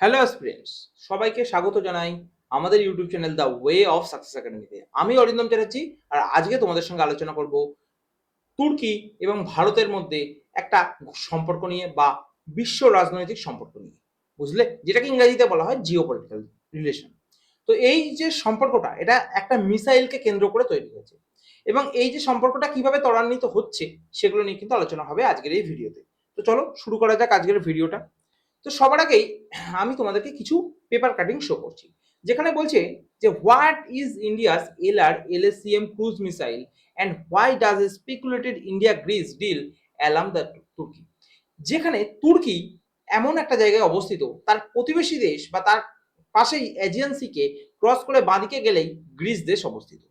Hello students সবাইকে স্বাগত জানাই আমাদের YouTube channel the way of success একাডেমিতে আমি অরিন্দম চ্যাটার্জি আর আজকে তোমাদের সঙ্গে আলোচনা করব তুর্কি এবং ভারতের মধ্যে একটা সম্পর্ক নিয়ে বা বিশ্ব রাজনৈতিক সম্পর্ক নিয়ে। বুঝলে? যেটাকে ইংরেজিতে বলা হয় জিও পলিটিক্যাল রিলেশন তো এই যে সম্পর্কটা, এটা একটা মিসাইলকে কেন্দ্র করে তৈরি হয়েছে। এবং এই যে সম্পর্কটা কীভাবে ত্বরান্বিত হচ্ছে, সেগুলো নিয়ে কিন্তু আলোচনা হবে আজকের এই ভিডিওতে। তো চলো, শুরু করা যাক আজকের ভিডিওটা। তো সবার আগেই আমি তোমাদেরকে কিছু পেপার কাটিং শো করছি। যেখানে বলছে যে what is India's L R L S C M cruise missile and why does a speculated India Greece deal alarm the Turkey যেখানে তুর্কি এমন একটা জায়গায় অবস্থিত, তার প্রতিবেশী দেশ বা তার পাশেই এজেন্সিকে ক্রস করে বাঁদিকে গেলেই গ্রিস দেশ অবস্থিত।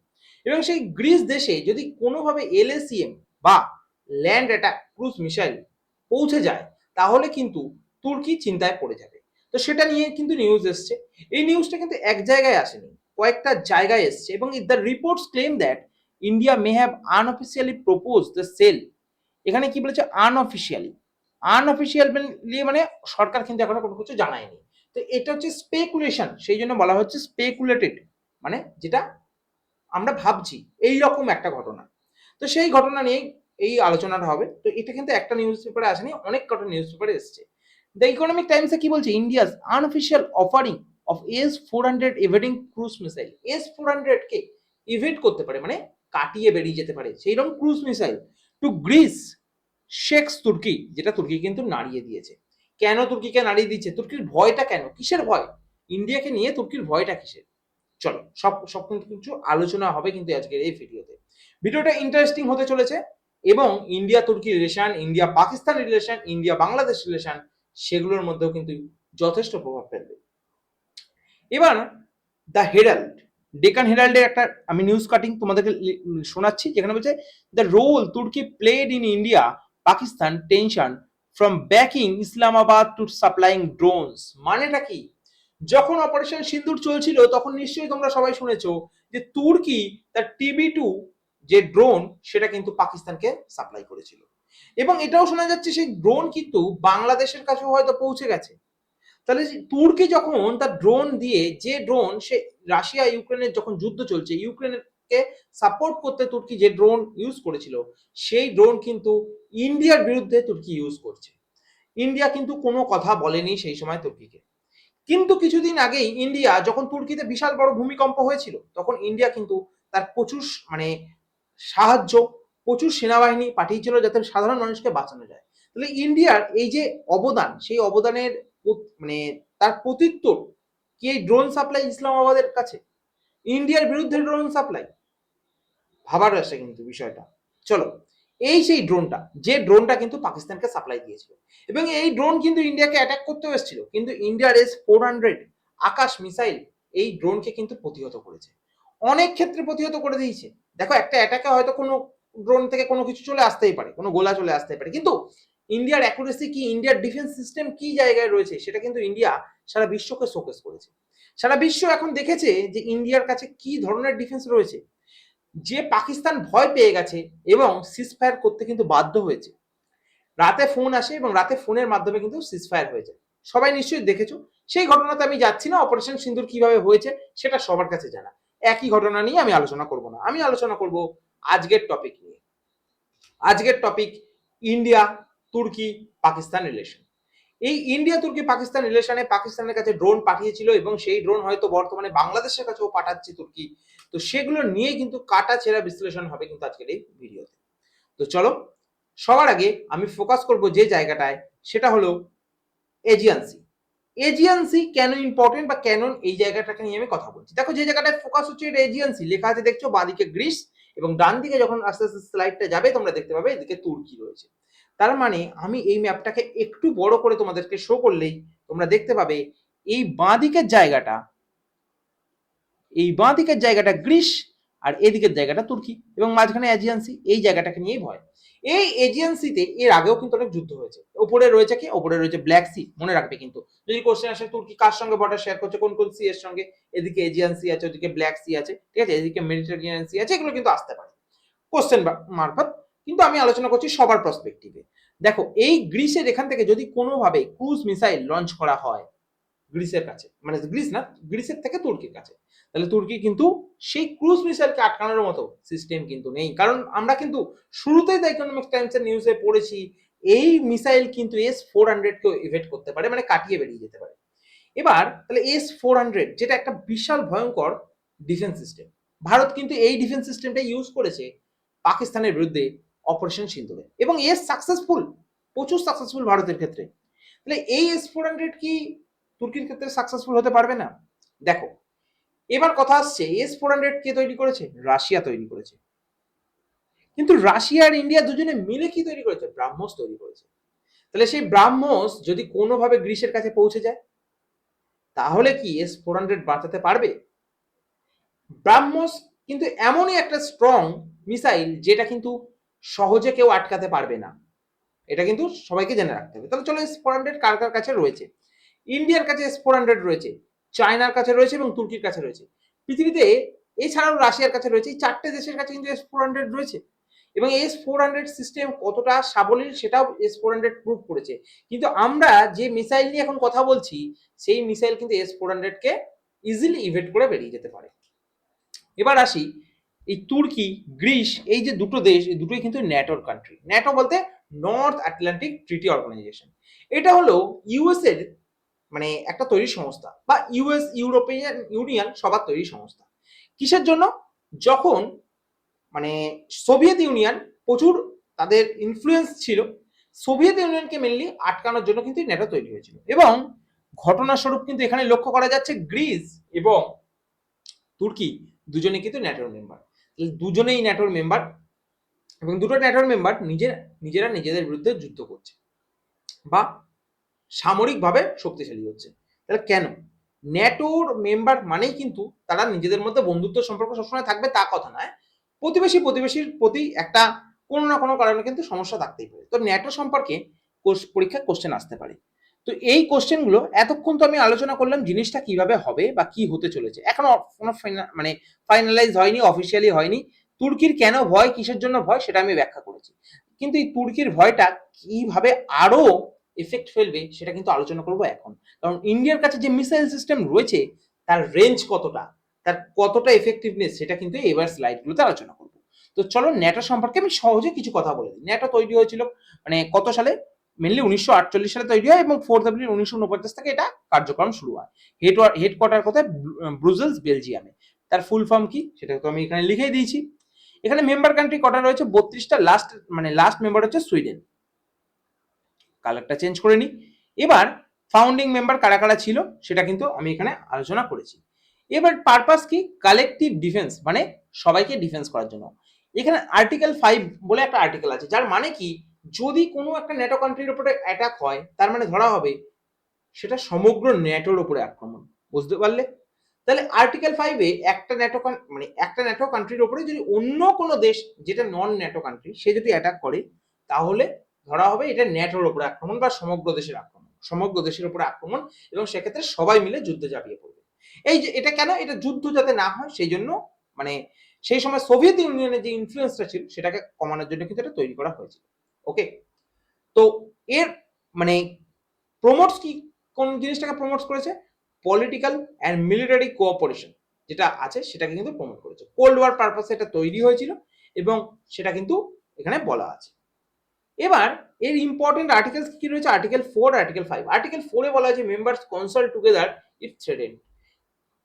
এবং সেই গ্রিস দেশে যদি কোনোভাবে এলএসিএম বা ল্যান্ড অ্যাটাক ক্রুজ মিসাইল পৌঁছে যায়, তাহলে কিন্তু তুর্কি চিন্তায় পড়ে যাবে? তো সেটা নিয়ে কিন্তু নিউজ এসছে। এই নিউজটা কিন্তু এক জায়গায় আসেনি, কয়েকটা জায়গায় এসছে এবং the reports claim that India may have unofficially propose the sale এখানে কি বলেছে? আনঅফিসিয়ালি আনঅফিসিয়ালি মানে সরকার কিন্তু এখনও কোনো কিছু জানায়নি। তো এটা হচ্ছে স্পেকুলেশন সেই জন্য বলা হচ্ছে স্পেকুলেটেড মানে যেটা আমরা ভাবছি এই রকম একটা ঘটনা। তো সেই ঘটনা নিয়ে এই আলোচনাটা হবে। তো এটা কিন্তু একটা নিউজ পেপারে আসেনি, অনেক কটা নিউজ পেপারে এসছে। দ্য ইকোনমিক টাইমসে কি বলছে? India's unofficial offering of S four hundred evading cruise missile S four hundred K evade করতে পারে মানে কাটিয়ে বেরিয়ে যেতে পারে। সেই রকম cruise missile to Greece shakes Turkey যেটা তুর্কি কিন্তু নাড়িয়ে দিয়েছে। কেন তুর্কিকে নাড়িয়ে দিচ্ছে? তুর্কির ভয়টা কেন? কিসের ভয়? ইন্ডিয়াকে নিয়ে তুর্কির ভয়টা কিসের? চলো, সব সব কিছু আলোচনা হবে কিন্তু আজকের এই ভিডিওতে। ভিডিওটা ইন্টারেস্টিং হতে চলেছে এবং India Turkey relation India Pakistan relation India Bangladesh relation সেগুলোর মধ্যেও কিন্তু যথেষ্ট প্রভাব ফেলবে। এবার দ্য হেরাল্ড ডেকান হেরাল্ডের একটা আমি নিউজ কাটিং তোমাদেরকে শোনাচ্ছি, যেখানে বলছে the role Turkey played in India Pakistan tension from backing Islamabad to supplying drones মানেটা কি? যখন অপারেশন সিন্দুর চলছিল, তখন নিশ্চয়ই তোমরা সবাই শুনেছো যে তুর্কি তার টিবি টু যে ড্রোন সেটা কিন্তু পাকিস্তানকে সাপ্লাই করেছিল। এবং এটাও শোনা যাচ্ছে সেই ড্রোন কিন্তু বাংলাদেশের কাছেও হয়তো পৌঁছে গেছে। তাহলে তুর্কি যখন তার ড্রোন দিয়ে, যে ড্রোন সে রাশিয়া, ইউক্রেনের যখন যুদ্ধ চলছে, ইউক্রেনকে সাপোর্ট করতে তুর্কি যে ড্রোন ইউজ করেছিল, সেই ড্রোন কিন্তু ইন্ডিয়ার বিরুদ্ধে তুর্কি ইউজ করছে। ইন্ডিয়া কিন্তু কোনো কথা বলেনি সেই সময় তুর্কিকে। কিন্তু কিছুদিন আগেই ইন্ডিয়া যখন তুর্কিতে বিশাল বড় ভূমিকম্প হয়েছিল, তখন ইন্ডিয়া কিন্তু তার প্রচুর মানে সাহায্য প্রচুর সেনাবাহিনী পাঠিয়েছিল যাতে সাধারণ মানুষকে বাঁচানো যায়। তাহলে ইন্ডিয়ার এই যে অবদান, সেই অবদানের মানে তার প্রত্যুত্তর কি এই ড্রোন সাপ্লাই ইসলামাবাদের কাছে? ইন্ডিয়ার বিরুদ্ধে ড্রোন সাপ্লাই ভাবার আসে কিন্তু বিষয়টা। চলো, এই সেই ড্রোনটা যে ড্রোনটা কিন্তু পাকিস্তানকে সাপ্লাই দিয়েছিল। এবং এই ড্রোন কিন্তু ইন্ডিয়াকে অ্যাটাক করতেও এসেছিল। কিন্তু ইন্ডিয়ার S four hundred Akash missile এই ড্রোনকে কিন্তু প্রতিহত করেছে। অনেক ক্ষেত্রে প্রতিহত করে দিয়েছে। দেখো, একটা অ্যাটাকে হয়তো কোনো ড্রোন থেকে কোনো কিছু চলে আসতেই পারে, কোনো গোলা চলে আসতেই পারে। কিন্তু ইন্ডিয়ার অ্যাকুরেসি কি, ইন্ডিয়ার ডিফেন্স সিস্টেম কি জায়গায় রয়েছে, সেটা কিন্তু ইন্ডিয়া সারা বিশ্বকে শোকেস করেছে। সারা বিশ্ব এখন দেখেছে যে ইন্ডিয়ার কাছে কি ধরনের ডিফেন্স রয়েছে। যে পাকিস্তান ভয় পেয়ে গেছে এবং সিজফায়ার করতে কিন্তু বাধ্য হয়েছে। রাতে ফোন আসে এবং রাতে ফোনের মাধ্যমে কিন্তু সিজফায়ার হয়ে যায়। সবাই নিশ্চয়ই দেখেছ, সেই ঘটনাতে আমি যাচ্ছি না অপারেশন সিন্দুর কীভাবে হয়েছে, সেটা সবার কাছে জানা। একই ঘটনা নিয়ে আমি আলোচনা করব না। আমি আলোচনা করব আজকের টপিক নিয়ে। আজকের টপিক ইন্ডিয়া, তুর্কি, পাকিস্তান রিলেশন এই ইন্ডিয়া, তুর্কি, পাকিস্তান রিলেশনে পাকিস্তানের কাছে ড্রোন পাঠিয়েছিল এবং সেই ড্রোন হয়তো বর্তমানে বাংলাদেশের কাছেও পাঠাচ্ছে তুর্কি। তো সেগুলো নিয়ে কিন্তু কাটা ছেঁড়া বিশ্লেষণ হবে কিন্তু আজকের এই ভিডিওতে। তো চলো, সবার আগে আমি ফোকাস করব যে জায়গাটায়, সেটা হলো এজিয়ান্সি। এজিয়ান্সি কেন ইম্পর্টেন্ট বা কেন এই জায়গাটাকে নিয়ে আমি কথা বলছি? দেখো, যে জায়গাটায় ফোকাস হচ্ছে এটা এজিয়ান্সি। লেখা আছে, দেখছ, বাঁদিকে গ্রিস এবং ডান দিকে যখন আস্তে আস্তে স্লাইডটা যাবে, তোমরা দেখতে পাবে এদিকে তুর্কি রয়েছে। তার মানে আমি এই ম্যাপটাকে একটু বড় করে তোমাদেরকে শো করলেই তোমরা দেখতে পাবে এই বাঁ দিকের জায়গাটা, এই বাঁ দিকের জায়গাটা গ্রিস আর এদিকের জায়গাটা তুর্কি এবং মাঝখানে এজিয়ান্সি এই জায়গাটাকে নিয়েই ভয়। এই এজিয়ান্সিতে এর আগেও কিন্তু অনেক যুদ্ধ হয়েছে। ওপরে রয়েছে কি? ওপরে রয়েছে ব্ল্যাক সি মনে রাখবে কিন্তু। যদি কোশ্চেন আসে তুর্কি কার সঙ্গে বর্ডার শেয়ার করছে? কোন কোন সি এর সঙ্গে? এদিকে এজিয়ান্সি আছে, ওদিকে ব্ল্যাক সি আছে, ঠিক আছে? এদিকে মেডিটেরিয়ান সি আছে, এগুলো কিন্তু আসতে পারে। কোশ্চেন মারফত। কিন্তু আমি আলোচনা করছি সবার পার্সপেক্টিভে দেখো, এই গ্রিসের এখান থেকে যদি কোনোভাবে ক্রুজ মিসাইল লঞ্চ করা হয় গ্রিসের কাছে। মানে গ্রিস না, গ্রিসের থেকে তুর্কির কাছে। তাহলে তুর্কি কিন্তু সেই ক্রুজ মিসাইলকে আটকানোর মতো সিস্টেম কিন্তু নেই। কারণ আমরা কিন্তু শুরুতেই দ্য ইকোনমিক টাইমসের নিউজে পড়েছি, এই মিসাইল কিন্তু এস ফোর হান্ড্রেডকেও ইভেট করতে পারে মানে কাটিয়ে বেরিয়ে যেতে পারে। এবার তাহলে এস ফোর হান্ড্রেড যেটা একটা বিশাল ভয়ঙ্কর ডিফেন্স সিস্টেম ভারত কিন্তু এই ডিফেন্স সিস্টেমটা ইউজ করেছে পাকিস্তানের বিরুদ্ধে অপারেশন সিন্ধুরে এবং এস সাকসেসফুল প্রচুর সাকসেসফুল ভারতের ক্ষেত্রে। তাহলে এই এস ফোর হান্ড্রেড কি তুর্কির ক্ষেত্রে সাকসেসফুল হতে পারবে না। দেখো, এবার কথা আসছে এস ফোর হান্ড্রেড কে তৈরি করেছে? রাশিয়া তৈরি করেছে। কিন্তু রাশিয়া আর ইন্ডিয়া দুজনে মিলে কি তৈরি করেছে? ব্রাহ্মস তৈরি করেছে। তাহলে সেই ব্রাহ্মস যদি কোনোভাবে গ্রিসের কাছে পৌঁছে যায়, তাহলে কি এস ফোর হান্ড্রেড বাঁচাতে পারবে? ব্রাহ্মস কিন্তু এমনই একটা স্ট্রং মিসাইল যেটা কিন্তু সহজে কেউ আটকাতে পারবে না। এটা কিন্তু সবাইকে জেনে রাখতে হবে। তাহলে চলো এস ফোর হান্ড্রেড কার কার কাছে রয়েছে? ইন্ডিয়ার কাছে এস ফোর হান্ড্রেড রয়েছে, চায়নার কাছে রয়েছে এবং তুর্কির কাছে রয়েছে। পৃথিবীতে এছাড়াও রাশিয়ার কাছে রয়েছে, এই চারটে দেশের কাছে কিন্তু এস ফোর হান্ড্রেড রয়েছে। এবং এস ফোর হান্ড্রেড সিস্টেম কতটা সাবলীল সেটাও এস ফোর হান্ড্রেড প্রুভ করেছে। কিন্তু আমরা যে মিসাইল নিয়ে এখন কথা বলছি, সেই মিসাইল কিন্তু এস ফোর হান্ড্রেডকে ইজিলি ইভেট করে বেরিয়ে যেতে পারে। এবার আসি, এই তুর্কি, গ্রিস, এই যে দুটো দেশ, এই দুটোই কিন্তু ন্যাটোর কান্ট্রি ন্যাটো বলতে নর্থ আটলান্টিক ট্রিটি অর্গানাইজেশন এটা হলো ইউএস এর মানে একটা তৈরি সংস্থা বা ইউএস ইউরোপিয়ান ইউনিয়ন সবার তৈরি সংস্থা। কিসের জন্য? যখন মানে সোভিয়েত ইউনিয়ন প্রচুর তাদের ইনফ্লুয়েন্স ছিল সোভিয়েত ইউনিয়নকে মেনলি আটকানোর জন্য কিন্তু ন্যাটো তৈরি হয়েছিল। এবং ঘটনাস্বরূপ কিন্তু এখানে লক্ষ্য করা যাচ্ছে গ্রিস এবং তুর্কি দুজনে কিন্তু ন্যাটোর মেম্বার দুজনেই ন্যাটোর মেম্বার এবং দুটো ন্যাটোর মেম্বার নিজের, নিজেরা নিজেদের বিরুদ্ধে যুদ্ধ করছে। বা সামরিকভাবে শক্তিশালী হচ্ছে। তাহলে কেন? ন্যাটোর মেম্বার মানেই কিন্তু তারা নিজেদের মধ্যে বন্ধুত্ব সম্পর্ক সবসময় থাকবে, তা কথা নয়। প্রতিবেশী প্রতিবেশীর প্রতি একটা কোনো না কোনো কারণে কিন্তু সমস্যা থাকতেই পারে। তো ন্যাটো সম্পর্কে পরীক্ষায় কোশ্চেন আসতে পারে। তো এই কোশ্চেনগুলো এতক্ষণ তো আমি আলোচনা করলাম জিনিসটা কীভাবে হবে বা কি হতে চলেছে। এখনও কোনো মানে ফাইনালাইজ হয়নি অফিসিয়ালি হয়নি। তুর্কির কেন ভয়, কিসের জন্য ভয়, সেটা আমি ব্যাখ্যা করেছি। কিন্তু এই তুর্কির ভয়টা কীভাবে আরও এফেক্ট ফেলবে সেটা কিন্তু আলোচনা করব এখন। কারণ ইন্ডিয়ার কাছে যে মিসাইল সিস্টেম রয়েছে, তার রেঞ্জ কতটা, তার কতটা এফেক্টিভনেস সেটা কিন্তু এবার স্লাইডগুলোতে আলোচনা করব। তো চলো ন্যাটো সম্পর্কে আমি সহজে কিছু কথা বলে দিই। তৈরি হয়েছিল মানে কত সালে? মেনলি উনিশশো আটচল্লিশ সালে তৈরি হয় এবং ফোর্থ এপ্রিল উনিশশো উনপঞ্চাশ থেকে এটা কার্যক্রম শুরু হয়। হেড হেডকোয়ার্টার কোথায়? ব্রুজেলস বেলজিয়ামে। তার ফুল ফর্ম কি? সেটা তো আমি এখানে লিখেই দিয়েছি। এখানে মেম্বার কান্ট্রি কটা রয়েছে? বত্রিশটা। লাস্ট মানে লাস্ট মেম্বার হচ্ছে সুইডেন। কালারটা চেঞ্জ করে নিই এবার ফাউন্ডিং মেম্বার কারা কারা ছিল সেটা কিন্তু আমি এখানে আলোচনা করেছি। এবার পারপাস কি? কালেকটিভ ডিফেন্স মানে সবাইকে ডিফেন্স করার জন্য। এখানে আর্টিকেল ফাইভ বলে একটা আর্টিকেল আছে, যার মানে কি? যদি কোনো একটা ন্যাটো কান্ট্রির উপরে অ্যাটাক হয়, তার মানে ধরা হবে সেটা সমগ্র ন্যাটোর উপরে আক্রমণ, বুঝতে পারলে? তাহলে আর্টিকেল ফাইভে একটা ন্যাটো মানে একটা ন্যাটো কান্ট্রির উপরে যদি অন্য কোনো দেশ, যেটা নন ন্যাটো কান্ট্রি সে যদি অ্যাটাক করে, তাহলে ধরা হবে এটা ন্যাটোর উপরে আক্রমণ বা সমগ্র দেশের আক্রমণ। সমগ্র দেশের উপর আক্রমণ এবং সেক্ষেত্রে সবাই মিলে যুদ্ধে ঝাঁপিয়ে পড়বে। এই যে এটা কেন? এটা যুদ্ধ যাতে না হয়, সেই জন্য মানে সেই সময় সোভিয়েত ইউনিয়নের যে ইনফ্লুয়েন্সটা ছিল, সেটাকে কমানোর জন্য কিন্তু এটা তৈরি করা হয়েছিল। ওকে তো এর মানে প্রমোটস কি? কোন জিনিসটাকে প্রমোটস করেছে? পলিটিক্যাল অ্যান্ড মিলিটারি কোঅপারেশন যেটা আছে, সেটাকে কিন্তু প্রমোট করেছে। কোল্ড ওয়ার পারপাসে এটা তৈরি হয়েছিল এবং সেটা কিন্তু এখানে বলা আছে। এবার এর ইম্পর্টেন্ট আর্টিকেলস কি রয়েছে? Article four article five article ফোরে বলা আছে members consult together if threatened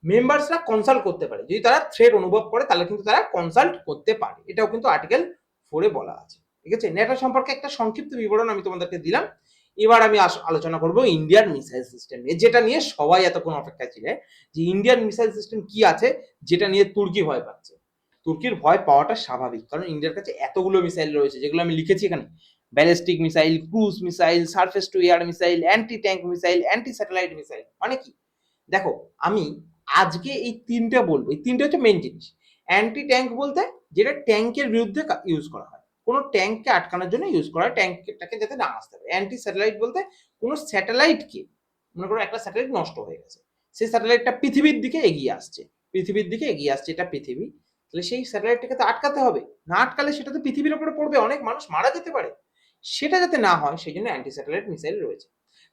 মেম্বার্সরা consult করতে পারে। যদি তারা থ্রেড অনুভব করে, তাহলে কিন্তু তারা কনসাল্ট করতে পারে। এটাও কিন্তু আর্টিকেল ফোরে বলা আছে। ঠিক আছে? নেটা সম্পর্কে একটা সংক্ষিপ্ত বিবরণ আমি তোমাদেরকে দিলাম। এবার আমি আলোচনা করব ইন্ডিয়ান মিসাইল সিস্টেম যেটা নিয়ে সবাই এতক্ষণ অপেক্ষায় ছিলে যে ইন্ডিয়ান মিসাইল সিস্টেম কি আছে, যেটা নিয়ে তুর্কি ভয় পাচ্ছে। তুর্কির ভয় পাওয়াটা স্বাভাবিক। কারণ ইন্ডিয়ার কাছে এতগুলো মিসাইল রয়েছে, যেগুলো আমি লিখেছি এখানে। Ballistic missile cruise missile surface to air missile anti tank missile anti satellite missile মানে কি দেখো, আমি আজকে এই তিনটে বলব, এই তিনটে হচ্ছে মেন জিনিস। অ্যান্টি ট্যাঙ্ক বলতে যেটা ট্যাঙ্কের বিরুদ্ধে ইউজ করা হয়। কোনো ট্যাঙ্ককে আটকানোর জন্য ইউজ করা হয় ট্যাঙ্কটাকে যাতে না আসতে পারে। অ্যান্টি স্যাটেলাইট বলতে কোনো স্যাটেলাইটকে মনে করো একটা স্যাটেলাইট নষ্ট হয়ে গেছে। সেই স্যাটেলাইটটা পৃথিবীর দিকে এগিয়ে আসছে। পৃথিবীর দিকে এগিয়ে আসছে এটা পৃথিবী। তাহলে সেই স্যাটেলাইটটাকে তো আটকাতে হবে। না আটকালে সেটা তো পৃথিবীর উপরে পড়বে, অনেক মানুষ মারা যেতে পারে। সেটা যাতে না হয় সেই জন্য অ্যান্টি স্যাটেলাইট মিসাইল রয়েছে।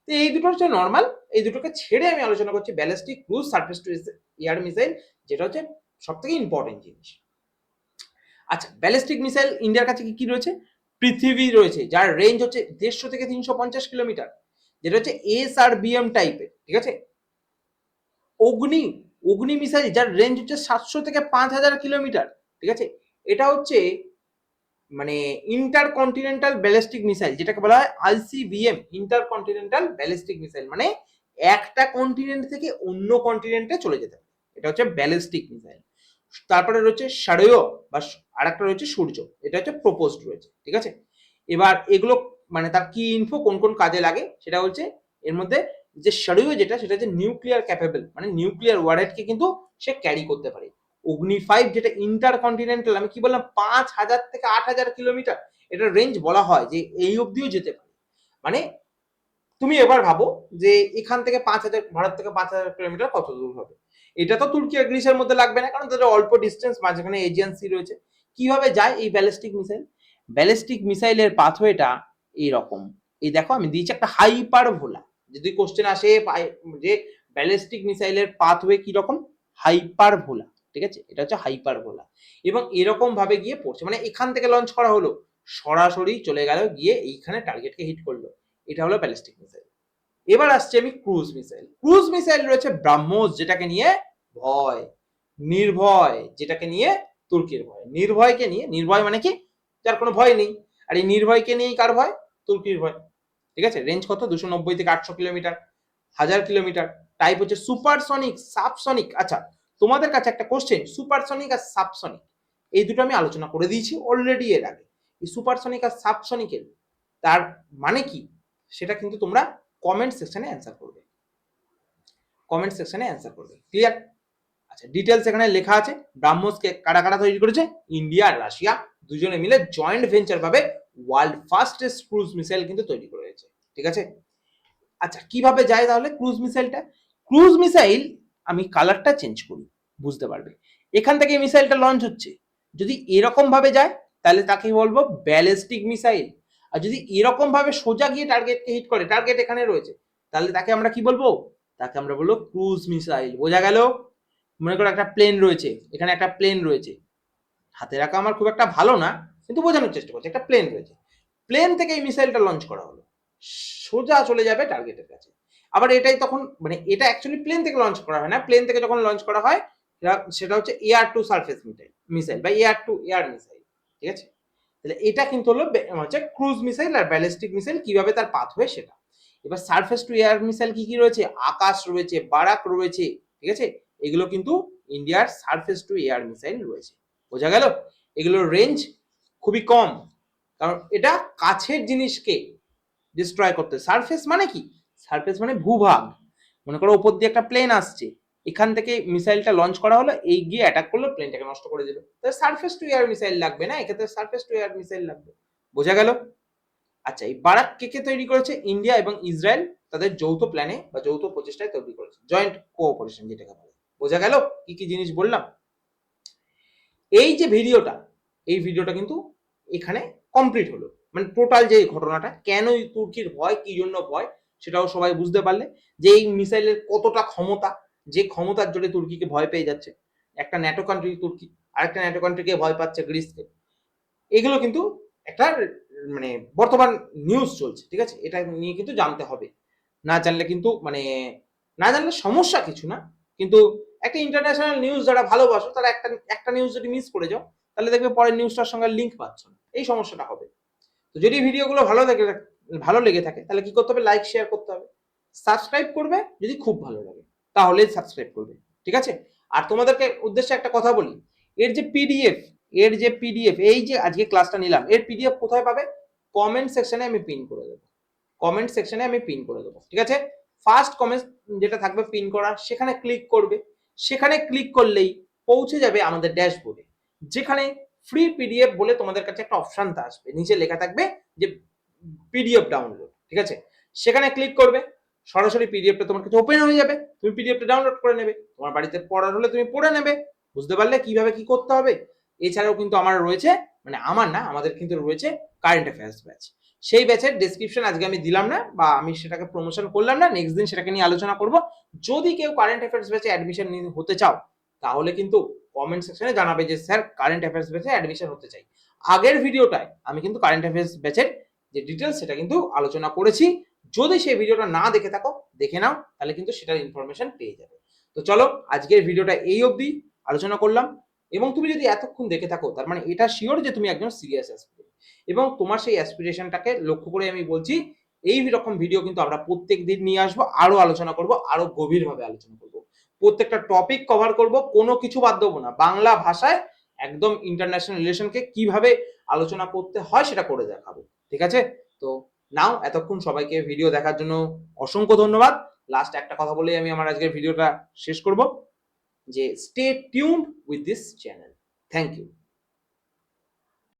তো এই দুটো হচ্ছে নর্মাল এই দুটোকে ছেড়ে আমি আলোচনা করছি ballistic cruise surface to air missile যেটা হচ্ছে সব থেকে ইম্পর্টেন্ট জিনিস। আচ্ছা ব্যালিস্টিক মিসাইল ইন্ডিয়ার কাছে কি কি রয়েছে? পৃথিবী রয়েছে, যার রেঞ্জ হচ্ছে দেড়শো থেকে তিনশো পঞ্চাশ কিলোমিটার, যেটা হচ্ছে এস আর বিএম টাইপের ঠিক আছে? অগ্নি অগ্নি মিসাইল যার রেঞ্জ হচ্ছে সাতশো থেকে পাঁচ হাজার কিলোমিটার, ঠিক আছে? এটা হচ্ছে মানে ইন্টার কন্টিনেন্টাল ব্যালিস্টিক মিসাইল যেটাকে বলা হয় ICBM intercontinental ballistic missile মানে একটা কন্টিনেন্ট থেকে অন্য কন্টিনেন্টে চলে যেতে পারে এটা হচ্ছে ব্যালিস্টিক মিসাইল তারপরে রয়েছে সারয় বা আরেকটা রয়েছে সূর্য, এটা হচ্ছে প্রপোজড রয়েছে, ঠিক আছে? এবার এগুলো মানে তার কি ইনফো কোন কোন কাজে লাগে, সেটা হচ্ছে এর মধ্যে যে সারয় যেটা, সেটা হচ্ছে নিউক্লিয়ার ক্যাপেবল মানে নিউক্লিয়ার ওয়ারহেডকে কিন্তু সে ক্যারি করতে পারে। অগ্নি ফাইভ যেটা ইন্টার কন্টিনেন্টাল আমি কি বললাম, পাঁচ হাজার থেকে আট হাজার কিলোমিটার এটা রেঞ্জ বলা হয় যে এই অবধিও যেতে পারে। মানে তুমি এবার ভাবো যে এখান থেকে পাঁচ হাজার, ভারত থেকে পাঁচ হাজার কিলোমিটার কত দূর হবে? এটা তো তুর্কি আর গ্রিসের মধ্যে লাগবে না, কারণ তাদের অল্প ডিস্টেন্স মাঝখানে এজেন্সি রয়েছে। কীভাবে যায় এই ব্যালিস্টিক মিসাইল ব্যালিস্টিক মিসাইলের পাথওয়েটা এইরকম। এই দেখো, আমি দিয়েছি একটা হাইপার ভোলা যদি কোশ্চেন আসে যে ব্যালিস্টিক মিসাইলের পাথওয়ে কি রকম হাইপার ভোলা ঠিক আছে? এটা হচ্ছে হাইপার ভোলা এবং এরকম ভাবে গিয়ে পড়ছে। মানে এখান থেকে লঞ্চ করা হলো। সরাসরি চলে গেল, গিয়ে এইখানে টার্গেটকে হিট করল। এটা হলো ব্যালিস্টিক মিসাইল এবার আসছে আমি ক্রুজ মিসাইল ক্রুজ মিসাইল রয়েছে ব্রাহ্মোস, যেটাকে নিয়ে ভয়। নির্ভয়, যেটাকে নিয়ে তুর্কির ভয়। নির্ভয়কে নিয়ে, নির্ভয় মানে কি? যার কোনো ভয় নেই। আর এই নির্ভয়কে নিয়েই কার ভয়? তুর্কির ভয়। ঠিক আছে? রেঞ্জ কত? দুশো নব্বই থেকে আটশো কিলোমিটার। হাজার কিলোমিটার। টাইপ হচ্ছে সুপারসনিক সাবসনিক আচ্ছা তোমাদের কাছে একটা কোশ্চেন সুপারসনিক আর সাবসনিক এই দুটো আমি আলোচনা করে দিয়েছি অলরেডি এর আগে। এই সুপারসনিক আর সাবসনিকের তার মানে কি? সেটা কিন্তু তোমরা কমেন্ট সেকশনে অ্যান্সার করবে। কমেন্ট সেকশনে অ্যান্সার করবে। ক্লিয়ার আচ্ছা ডিটেলস এখানে লেখা আছে। ব্রাহ্মসকে কারা কারা তৈরি করেছে? ইন্ডিয়া আর রাশিয়া, দুজনে মিলে জয়েন্ট ভেঞ্চার ভাবে ওয়ার্ল্ড ফার্স্টেস্ট ক্রুজ মিসাইল কিন্তু তৈরি করেছে। ঠিক আছে? আচ্ছা কীভাবে যায় তাহলে ক্রুজ মিসাইলটা ক্রুজ মিসাইল আমি কালারটা চেঞ্জ করি, বুঝতে পারবে? এখান থেকে মিসাইলটা লঞ্চ হচ্ছে। যদি এরকম ভাবে যায়, তাহলে তাকে বলব ব্যালিস্টিক মিসাইল আর যদি এরকম ভাবে সোজা গিয়ে টার্গেটকে হিট করে টার্গেট এখানে রয়েছে, তাহলে তাকে আমরা কি বলব? তাকে আমরা বলব ক্রুজ মিসাইল বোঝা গেল? মনে করো একটা প্লেন রয়েছে, এখানে একটা প্লেন রয়েছে। হাতে রাখা আমার খুব একটা ভালো না, কিন্তু বোঝানোর চেষ্টা করছে, একটা প্লেন রয়েছে। প্লেন থেকে এই মিসাইলটা লঞ্চ করা হলো। সোজা চলে যাবে টার্গেটের কাছে। আবার এটাই তখন মানে এটা অ্যাকচুয়ালি প্লেন থেকে লঞ্চ করা হয় না। প্লেন থেকে যখন লঞ্চ করা হয়, সেটা- হচ্ছে air to surface missile missile বা এয়ার টু এয়ার মিসাইল ঠিক আছে? তাহলে এটা কিন্তু হলো হচ্ছে ক্রুজ মিসাইল আর ব্যালিস্টিক মিসাইল কীভাবে তার পাথ হয় সেটা। এবার সারফেস টু এয়ার মিসাইল কি কি রয়েছে? আকাশ রয়েছে, বারাক রয়েছে, ঠিক আছে? এগুলো কিন্তু ইন্ডিয়ার সারফেস টু এয়ার মিসাইল রয়েছে। বোঝা গেল? এগুলোর রেঞ্জ খুবই কম। কারণ এটা কাছের জিনিসকে ডিস্ট্রয় করতে। সারফেস মানে কি? সারফেস মানে ভূভাগ। মনে করো ওপর দিয়ে একটা প্লেন আসছে। এখান থেকে মিসাইলটা লঞ্চ করা হলো, এই গিয়ে অ্যাটাক করল প্লেনটাকে নষ্ট করে দিল। তাহলে সারফেস টু এয়ার মিসাইল লাগবে না, এক্ষেত্রে সারফেস টু এয়ার মিসাইল লাগবে। বোঝা গেল? আচ্ছা এই বারাক কে কে তৈরি করেছে? ইন্ডিয়া এবং ইসরায়েল তাদের যৌথ প্ল্যানে বা যৌথ প্রচেষ্টায় তৈরি করেছে। জয়েন্ট কোঅপারেশন যেটাকে বলে। বোঝা গেল? কি কি জিনিস বললাম? এই যে ভিডিওটা, এই ভিডিওটা কিন্তু এখানে কমপ্লিট হলো। মানে টোটাল যে ঘটনাটা কেন তুর্কির ভয়, কি জন্য ভয়? সেটাও সবাই বুঝতে পারলে যে এই মিসাইলের কতটা ক্ষমতা, যে ক্ষমতার জোরে তুর্কিকে ভয় পেয়ে যাচ্ছে। একটা ন্যাটো কান্ট্রি তুর্কি, আরেকটা ন্যাটো কান্ট্রিকে ভয় পাচ্ছে গ্রিসকে। এগুলো কিন্তু একটা মানে বর্তমান নিউজ চলছে, ঠিক আছে? এটা নিয়ে কিন্তু জানতে হবে। না জানলে কিন্তু মানে না জানলে সমস্যা কিছু না। কিন্তু একটা ইন্টারন্যাশনাল নিউজ যারা ভালোবাসো, তারা একটা একটা নিউজ যদি মিস করে যাও, তাহলে দেখবে পরের নিউজটার সঙ্গে লিঙ্ক পাচ্ছ না। এই সমস্যাটা হবে। তো যদি ভিডিওগুলো ভালো লাগে ভালো লেগে থাকে, তাহলে কি করতে হবে? লাইক শেয়ার করতে হবে। সাবস্ক্রাইব করবে যদি খুব ভালো লাগে, তাহলে সাবস্ক্রাইব করবে, ঠিক আছে? আর তোমাদেরকে উদ্দেশ্যে একটা কথা বলি, এর যে পিডিএফ এর যে পিডিএফ এই যে আজকে ক্লাসটা নিলাম, এর পিডিএফ কোথায় পাবে? কমেন্ট সেকশনে আমি পিন করে দেবো। কমেন্ট সেকশনে আমি পিন করে দেবো, ঠিক আছে? ফার্স্ট কমেন্ট যেটা থাকবে পিন করা, সেখানে ক্লিক করবে। সেখানে ক্লিক করলেই পৌঁছে যাবে আমাদের ড্যাশবোর্ডে যেখানে ফ্রি পিডিএফ বলে তোমাদের কাছে একটা অপশন আসবে। নিচে লেখা থাকবে যে পিডিএফ ডাউনলোড ঠিক আছে? সেখানে ক্লিক করবে, সরাসরি পিডিএফটা তোমার কাছে ওপেন হয়ে যাবে, তুমি পিডিএফটা ডাউনলোড করে নেবে, তোমার বাড়িতে পড়ার হলে তুমি পড়ে নেবে, বুঝতে পারলে কীভাবে কি করতে হবে? এছাড়াও কিন্তু আমার রয়েছে মানে আমার না, আমাদের কিন্তু রয়েছে কারেন্ট অ্যাফেয়ার্স ব্যাচ সেই ব্যাচের ডেসক্রিপশন আজকে আমি দিলাম না, বা আমি সেটাকে প্রমোশন করলাম না নেক্সট দিন সেটাকে নিয়ে আলোচনা করব। যদি কেউ কারেন্ট অ্যাফেয়ার্স ব্যাচে অ্যাডমিশন হতে চাও, তাহলে কিন্তু কমেন্ট সেকশনে জানাবে যে, স্যার কারেন্ট অ্যাফেয়ার্স ব্যাচে অ্যাডমিশন হতে চাই। আগের ভিডিওটায় আমি কিন্তু কারেন্ট অ্যাফেয়ার্স ব্যাচের যে ডিটেলস সেটা কিন্তু আলোচনা করেছি। যদি সেই ভিডিওটা না দেখে থাকো, দেখে নাও, তাহলে কিন্তু সেটার ইনফরমেশন পেয়ে যাবে। তো চলো, আজকের ভিডিওটা এই অবধি আলোচনা করলাম। এবং তুমি যদি এতক্ষণ দেখে থাকো, তার মানে এটা শিওর যে তুমি একজন সিরিয়াস অ্যাসপিরেন্ট এবং তোমার সেই অ্যাসপিরেশনটাকে লক্ষ্য করে আমি বলছি, এই রকম ভিডিও কিন্তু আমরা প্রত্যেক দিন নিয়ে আসব, আরও আলোচনা করব, আরও গভীরভাবে আলোচনা করব। প্রত্যেকটা টপিক কভার করব, কোনো কিছু বাদ দেবো না। বাংলা ভাষায় একদম ইন্টারন্যাশনাল রিলেশনকে কীভাবে আলোচনা করতে হয় সেটা করে দেখাবো। ঠিক আছে? তো নাও এতক্ষণ সবাইকে ভিডিও দেখার জন্য অসংখ্য ধন্যবাদ। লাস্ট একটা কথা বলেই আমি আমার আজকের ভিডিওটা শেষ করব। যে stay tune with this channel thank you